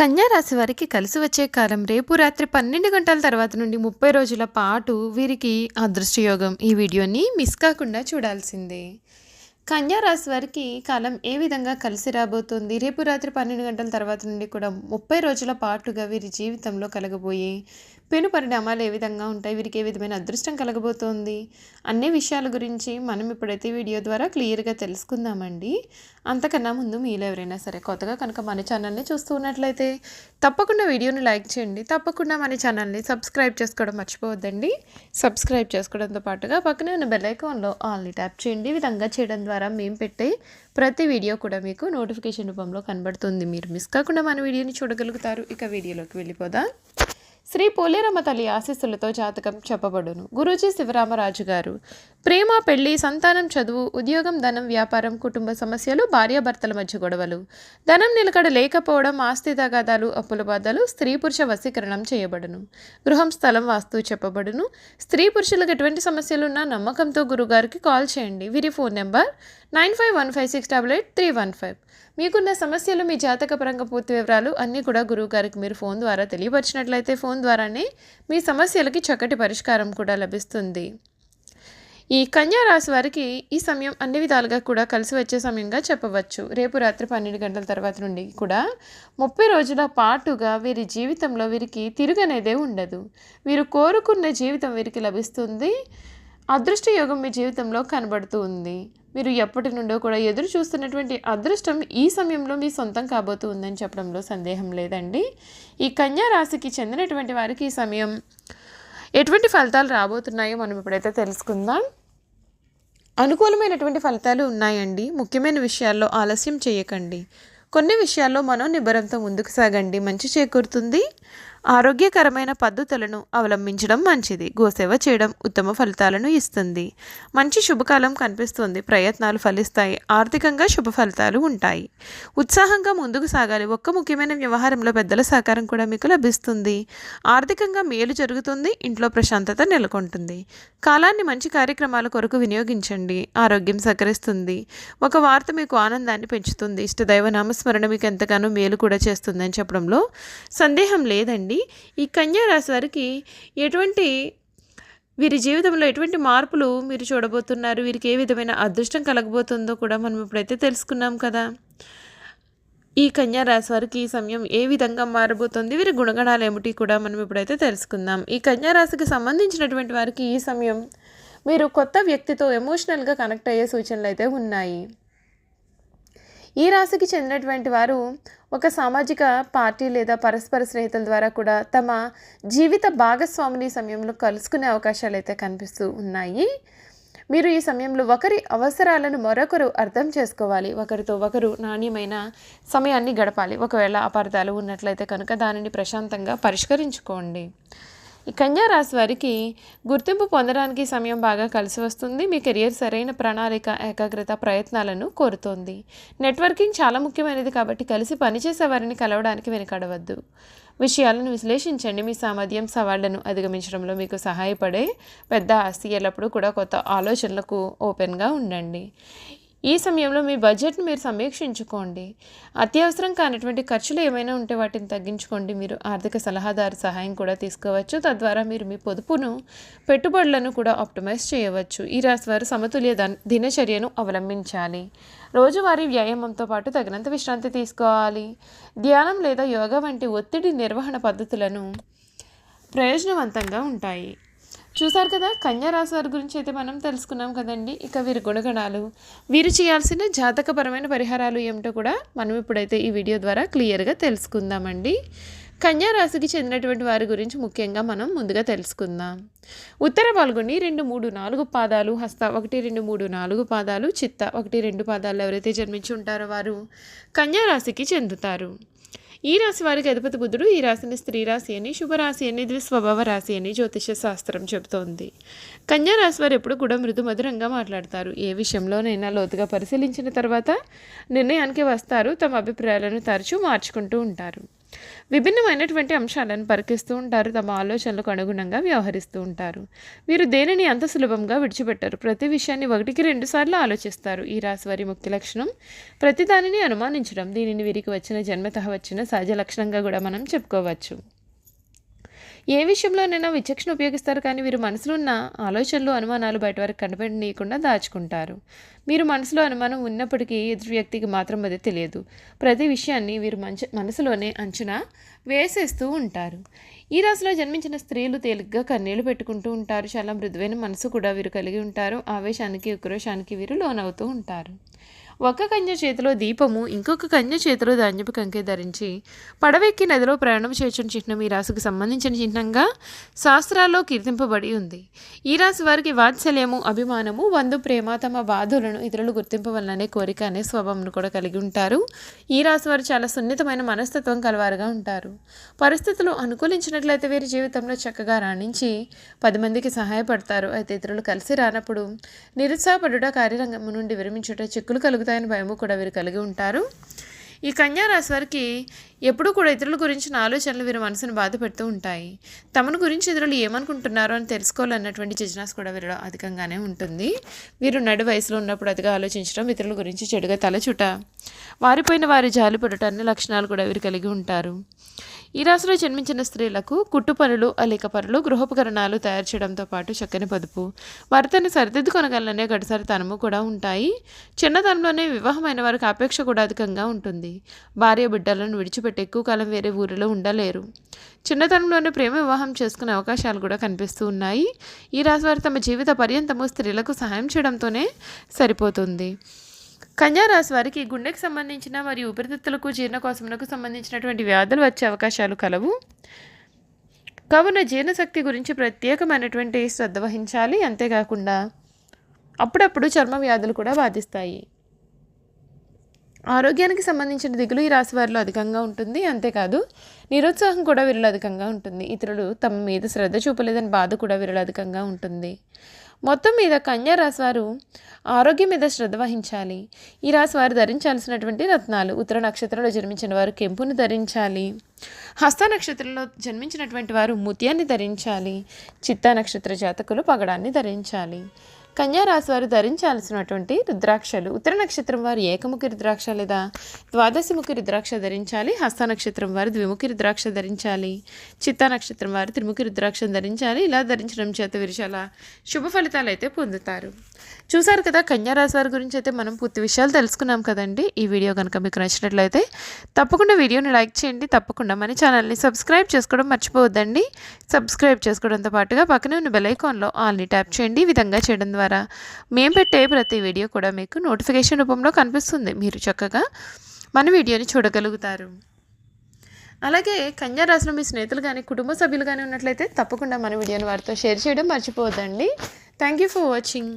కన్యారాశి వారికి కలిసి వచ్చే కాలం రేపు రాత్రి పన్నెండు గంటల తర్వాత నుండి ముప్పై రోజుల పాటు వీరికి అదృష్టయోగం. ఈ వీడియోని మిస్ కాకుండా చూడాల్సిందే. కన్యారాశి వారికి కాలం ఏ విధంగా కలిసి రాబోతుంది? రేపు రాత్రి పన్నెండు గంటల తర్వాత నుండి కూడా ముప్పై రోజుల పాటుగా వీరి జీవితంలో కలగబోయే పెను పరిణామాలు ఏ విధంగా ఉంటాయి? వీరికి ఏ విధమైన అదృష్టం కలగబోతోంది? అన్ని విషయాల గురించి మనం ఇప్పుడైతే వీడియో ద్వారా క్లియర్గా తెలుసుకుందామండి. అంతకన్నా ముందు మీలో ఎవరైనా సరే కొత్తగా కనుక మన ఛానల్ని చూస్తూ ఉన్నట్లయితే తప్పకుండా వీడియోని లైక్ చేయండి. తప్పకుండా మన ఛానల్ని సబ్స్క్రైబ్ చేసుకోవడం మర్చిపోవద్దండి. సబ్స్క్రైబ్ చేసుకోవడంతో పాటుగా పక్కనే ఉన్న బెల్ ఐకాన్లో ఆల్ని ట్యాప్ చేయండి. విధంగా చేయడం ద్వారా మేము పెట్టే ప్రతి వీడియో కూడా మీకు నోటిఫికేషన్ రూపంలో కనబడుతుంది. మీరు మిస్ కాకుండా మన వీడియోని చూడగలుగుతారు. ఇక వీడియోలోకి వెళ్ళిపోదాం. శ్రీ పోలేరమ్మ తల్లి ఆశీస్సులతో జాతకం చెప్పబడును. గురూజీ శివరామరాజు గారు ప్రేమ పెళ్ళి సంతానం చదువు ఉద్యోగం ధనం వ్యాపారం కుటుంబ సమస్యలు భార్యాభర్తల మధ్య గొడవలు. ధనం నిలకడ లేకపోవడం ఆస్తి తగాదాలు అప్పుల బాధలు స్త్రీ పురుష వశీకరణం చేయబడును. గృహం స్థలం వాస్తు చెప్పబడును. స్త్రీ పురుషులకు ఎటువంటి సమస్యలున్నా నమ్మకంతో గురుగారికి కాల్ చేయండి. వీరి phone number nine five one five six double eight three one five. మీకున్న సమస్యలు మీ జాతక పరంగా పూర్తి వివరాలు అన్నీ కూడా గురువు గారికి మీరు ఫోన్ ద్వారా తెలియపరిచినట్లయితే ఫోన్ ద్వారానే మీ సమస్యలకి చక్కటి పరిష్కారం కూడా లభిస్తుంది. ఈ కన్యా రాశి వారికి ఈ సమయం అన్ని విధాలుగా కూడా కలిసి వచ్చే సమయంగా చెప్పవచ్చు. రేపు రాత్రి పన్నెండు గంటల తర్వాత నుండి కూడా ముప్పై రోజుల పాటుగా వీరి జీవితంలో వీరికి తిరుగనేదే ఉండదు. వీరు కోరుకున్న జీవితం వీరికి లభిస్తుంది. అదృష్ట యోగం మీ జీవితంలో కనబడుతూ ఉంది. మీరు ఎప్పటి నుండో కూడా ఎదురు చూస్తున్నటువంటి అదృష్టం ఈ సమయంలో మీ సొంతం కాబోతూ ఉందని చెప్పడంలో సందేహం లేదండి. ఈ కన్యా రాశికి చెందినటువంటి వారికి ఈ సమయం ఎటువంటి ఫలితాలు రాబోతున్నాయో మనం ఇప్పుడైతే తెలుసుకుందాం. అనుకూలమైనటువంటి ఫలితాలు ఉన్నాయండి. ముఖ్యమైన విషయాల్లో ఆలస్యం చేయకండి. కొన్ని విషయాల్లో మనం నిబరంతో ముందుకు సాగండి. మంచి చేకూరుతుంది. ఆరోగ్యకరమైన పద్ధతులను అవలంబించడం మంచిది. గోసేవ చేయడం ఉత్తమ ఫలితాలను ఇస్తుంది. మంచి శుభకాలం కనిపిస్తుంది. ప్రయత్నాలు ఫలిస్తాయి. ఆర్థికంగా శుభ ఫలితాలు ఉంటాయి. ఉత్సాహంగా ముందుకు సాగాలి. ఒక్క ముఖ్యమైన వ్యవహారంలో పెద్దల సహకారం కూడా మీకు లభిస్తుంది. ఆర్థికంగా మేలు జరుగుతుంది. ఇంట్లో ప్రశాంతత నెలకొంటుంది. కాలాన్ని మంచి కార్యక్రమాల కొరకు వినియోగించండి. ఆరోగ్యం సహకరిస్తుంది. ఒక వార్త మీకు ఆనందాన్ని పెంచుతుంది. ఇష్టదైవ నామస్మరణ మీకు ఎంతగానో మేలు కూడా చేస్తుందని చెప్పడంలో సందేహం లేదండి. ఈ కన్యా రాశి వారికి ఎటువంటి వీరి జీవితంలో ఎటువంటి మార్పులు మీరు చూడబోతున్నారు? వీరికి ఏ విధమైన అదృష్టం కలగబోతుందో కూడా మనం ఇప్పుడైతే తెలుసుకున్నాం కదా. ఈ కన్యా రాశి వారికి ఈ సమయం ఏ విధంగా మారబోతుంది? వీరి గుణగణాలు ఏమిటి కూడా మనం ఇప్పుడైతే తెలుసుకుందాం. ఈ కన్యా రాశికి సంబంధించినటువంటి వారికి ఈ సమయం మీరు కొత్త వ్యక్తితో ఎమోషనల్గా కనెక్ట్ అయ్యే సూచనలు అయితే ఉన్నాయి. ఈ రాశికి చెందినటువంటి వారు ఒక సామాజిక పార్టీ లేదా పరస్పర స్నేహితుల ద్వారా కూడా తమ జీవిత భాగస్వామిని సమయంలో కలుసుకునే అవకాశాలు అయితే కనిపిస్తూ ఉన్నాయి. మీరు ఈ సమయంలో ఒకరి అవసరాలను మరొకరు అర్థం చేసుకోవాలి. ఒకరితో ఒకరు నాణ్యమైన సమయాన్ని గడపాలి. ఒకవేళ అపార్థాలు ఉన్నట్లయితే కనుక దానిని ప్రశాంతంగా పరిష్కరించుకోండి. ఈ కన్యా రాశి వారికి గుర్తింపు పొందడానికి సమయం బాగా కలిసి వస్తుంది. మీ కెరియర్ సరైన ప్రణాళిక ఏకాగ్రత ప్రయత్నాలను కోరుతోంది. నెట్వర్కింగ్ చాలా ముఖ్యమైనది కాబట్టి కలిసి పనిచేసే వారిని కలవడానికి వెనుకడవద్దు. విషయాలను విశ్లేషించండి. మీ సామర్థ్యం సవాళ్ళను అధిగమించడంలో మీకు సహాయపడే పెద్ద ఆస్తి ఎల్లప్పుడూ కూడా కొత్త ఆలోచనలకు ఓపెన్గా ఉండండి. ఈ సమయంలో మీ బడ్జెట్ని మీరు సమీక్షించుకోండి. అత్యవసరం కానటువంటి ఖర్చులు ఏమైనా ఉంటే వాటిని తగ్గించుకోండి. మీరు ఆర్థిక సలహాదారు సహాయం కూడా తీసుకోవచ్చు. తద్వారా మీరు మీ పొదుపును పెట్టుబడులను కూడా ఆప్టిమైజ్ చేయవచ్చు. ఈ రాశి వారు సమతుల్య దినచర్యను అవలంబించాలి. రోజువారీ వ్యాయామంతో పాటు తగినంత విశ్రాంతి తీసుకోవాలి. ధ్యానం లేదా యోగా వంటి ఒత్తిడి నిర్వహణ పద్ధతులను ప్రయోజనవంతంగా ఉంటాయి. చూసారు కదా కన్యారాశి వారి గురించి అయితే మనం తెలుసుకున్నాం కదండి. ఇక వీరి గుణగణాలు. వీరు చేయాల్సిన జాతకపరమైన పరిహారాలు ఏమిటో కూడా మనం ఇప్పుడైతే ఈ వీడియో ద్వారా క్లియర్గా తెలుసుకుందామండి. కన్యారాశికి చెందినటువంటి వారి గురించి ముఖ్యంగా మనం ముందుగా తెలుసుకుందాం. ఉత్తర పాల్గొని రెండు మూడు నాలుగు పాదాలు హస్త ఒకటి రెండు మూడు నాలుగు పాదాలు చిత్త ఒకటి రెండు పాదాలు ఎవరైతే జన్మించి ఉంటారో వారు కన్యారాశికి చెందుతారు. ఈ రాశి వారికి అధిపతి బుద్ధుడు ఈ రాశిని స్త్రీ రాశి అని శుభరాశి అని ద్విస్వభావ రాశి అని జ్యోతిష శాస్త్రం చెబుతోంది. కన్యా రాశి వారు ఎప్పుడు కూడా మృదు మధురంగా మాట్లాడతారు. ఏ విషయంలోనైనా లోతుగా పరిశీలించిన తర్వాత నిర్ణయానికి వస్తారు. తమ అభిప్రాయాలను తరచూ మార్చుకుంటూ ఉంటారు. విభిన్నమైనటువంటి అంశాలను పరికిస్తూ ఉంటారు తమ ఆలోచనలకు అనుగుణంగా వ్యవహరిస్తూ ఉంటారు. వీరు దేనిని అంత సులభంగా విడిచిపెట్టారు? ప్రతి విషయాన్ని ఒకటికి రెండుసార్లు ఆలోచిస్తారు. ఈ రాశి వారి ముఖ్య లక్షణం ప్రతి దానిని అనుమానించడం. దీనిని వీరికి వచ్చిన జన్మతః వచ్చిన సహజ లక్షణంగా కూడా మనం చెప్పుకోవచ్చు. ఏ విషయంలోనైనా విచక్షణ ఉపయోగిస్తారు కానీ వీరు మనసులో ఉన్న ఆలోచనలు అనుమానాలు బయట వరకు కనిపెట్టనీయకుండా దాచుకుంటారు. మీరు మనసులో అనుమానం ఉన్నప్పటికీ ఎదురు వ్యక్తికి మాత్రం అది తెలియదు. ప్రతి విషయాన్ని వీరు మంచి మనసులోనే అంచనా వేసేస్తూ ఉంటారు. ఈ రాశిలో జన్మించిన స్త్రీలు తేలిగ్గా కన్నీళ్ళు పెట్టుకుంటూ ఉంటారు. చాలా మృదువైన మనసు కూడా వీరు కలిగి ఉంటారు. ఆవేశానికి ఉక్రోషానికి వీరు లోనవుతూ ఉంటారు. ఒక కన్య చేతిలో దీపము ఇంకొక కన్య చేతిలో ధాన్యపు కంకె ధరించి పడవెక్కి నదిలో ప్రయాణం చేసిన చిహ్నం ఈ రాశికి సంబంధించిన చిహ్నంగా శాస్త్రాల్లో కీర్తింపబడి ఉంది. ఈ రాశి వారికి వాత్సల్యము అభిమానము వందు ప్రేమ తమ బాధలను ఇతరులు గుర్తింపవలననే కోరిక అనే స్వభావం కూడా కలిగి ఉంటారు. ఈ రాశి వారు చాలా సున్నితమైన మనస్తత్వం కలవారుగా ఉంటారు. పరిస్థితులు అనుకూలించినట్లయితే వీరి జీవితంలో చక్కగా రాణించి పది మందికి సహాయపడతారు. అయితే ఇతరులు కలిసి రానప్పుడు నిరుత్సాహపడుట కార్యరంగం నుండి విరమించుట చిక్కులు కలుగుతాయని భయము కూడా వీరు కలిగి ఉంటారు. ఈ కన్యా రాశి వారికి ఎప్పుడూ కూడా ఇతరుల గురించిన ఆలోచనలు వీరి మనసును బాధ పెడుతూ ఉంటాయి. తమను గురించి ఇతరులు ఏమనుకుంటున్నారో అని తెలుసుకోవాలన్నటువంటి జిజ్ఞాస్ కూడా వీరిలో అధికంగానే ఉంటుంది. వీరు నడు వయసులో ఉన్నప్పుడు అతిగా ఆలోచించడం ఇతరుల గురించి చెడుగా తలచుట వారిపైన వారి జాలి పడట అన్ని లక్షణాలు కూడా వీరు కలిగి ఉంటారు. ఈ రాశిలో జన్మించిన స్త్రీలకు కుట్టు పనులు అలేక పనులు గృహోపకరణాలు తయారు చేయడంతో పాటు చక్కని పొదుపు భర్తను సరిదిద్దుకొనగలనే గడిసారి తనము కూడా ఉంటాయి. చిన్నతనంలోనే వివాహమైన వారికి అపేక్ష కూడా అధికంగా ఉంటుంది. భార్య బిడ్డలను విడిచిపెట్టి ఎక్కువ కాలం వేరే ఊరిలో ఉండలేరు. చిన్నతనంలోనే ప్రేమ వివాహం చేసుకునే అవకాశాలు కూడా కనిపిస్తూ ఉన్నాయి. ఈ రాశివారు తమ జీవిత పర్యంతము స్త్రీలకు సహాయం చేయడంతోనే సరిపోతుంది. కన్యా రాశి వారికి గుండెకు సంబంధించిన మరియు ఊపిరితిత్తులకు జీర్ణకోశములకు సంబంధించినటువంటి వ్యాధులు వచ్చే అవకాశాలు కలవు. కావున జీర్ణశక్తి గురించి ప్రత్యేకమైనటువంటి శ్రద్ధ వహించాలి. అంతేకాకుండా అప్పుడప్పుడు చర్మ వ్యాధులు కూడా బాధిస్తాయి. ఆరోగ్యానికి సంబంధించిన దిగులు ఈ రాశి వారిలో అధికంగా ఉంటుంది అంతేకాదు నిరుత్సాహం కూడా వీరిలో అధికంగా ఉంటుంది. ఇతరులు తమ మీద శ్రద్ధ చూపలేదని బాధ కూడా వీరిలో అధికంగా ఉంటుంది. మొత్తం మీద కన్యా రాశి వారు ఆరోగ్యం మీద శ్రద్ధ వహించాలి. ఈ రాశి వారు ధరించాల్సినటువంటి రత్నాలు ఉత్తర నక్షత్రంలో జన్మించిన వారు కెంపును ధరించాలి. హస్త నక్షత్రంలో జన్మించినటువంటి వారు ముత్యాన్ని ధరించాలి. చిత్తా నక్షత్ర జాతకులు పగడాన్ని ధరించాలి. కన్యారాశి వారు ధరించాల్సినటువంటి రుద్రాక్షలు. ఉత్తర నక్షత్రం వారు ఏకముఖి రుద్రాక్ష లేదా ద్వాదశిముఖి రుద్రాక్ష ధరించాలి హస్త నక్షత్రం వారు ద్విముఖి రుద్రాక్ష ధరించాలి చిత్తా నక్షత్రం వారు త్రిముఖి రుద్రాక్ష ధరించాలి ఇలా ధరించడం చేత వీరు చాలా శుభ ఫలితాలు అయితే పొందుతారు. చూసారు కదా కన్యారాశి వారి గురించి అయితే మనం పూర్తి విషయాలు తెలుసుకున్నాం కదండి. ఈ వీడియో కనుక మీకు నచ్చినట్లయితే తప్పకుండా వీడియోని లైక్ చేయండి. తప్పకుండా మన ఛానల్ని సబ్స్క్రైబ్ చేసుకోవడం మర్చిపోవద్దండి. సబ్స్క్రైబ్ చేసుకోవడంతో పాటుగా పక్కనే ఉన్న బెల్ ఐకాన్లో ఆల్ని ట్యాప్ చేయండి. ఈ విధంగా చేయడం ద్వారా మేము పెట్టే ప్రతి వీడియో కూడా మీకు నోటిఫికేషన్ రూపంలో కనిపిస్తుంది. మీరు చక్కగా మన వీడియోని చూడగలుగుతారు. అలాగే కన్యా రాసిన మీ స్నేహితులు కానీ కుటుంబ సభ్యులు కానీ ఉన్నట్లయితే తప్పకుండా మన వీడియోని వారితో షేర్ చేయడం మర్చిపోవద్దండి. Thank you for watching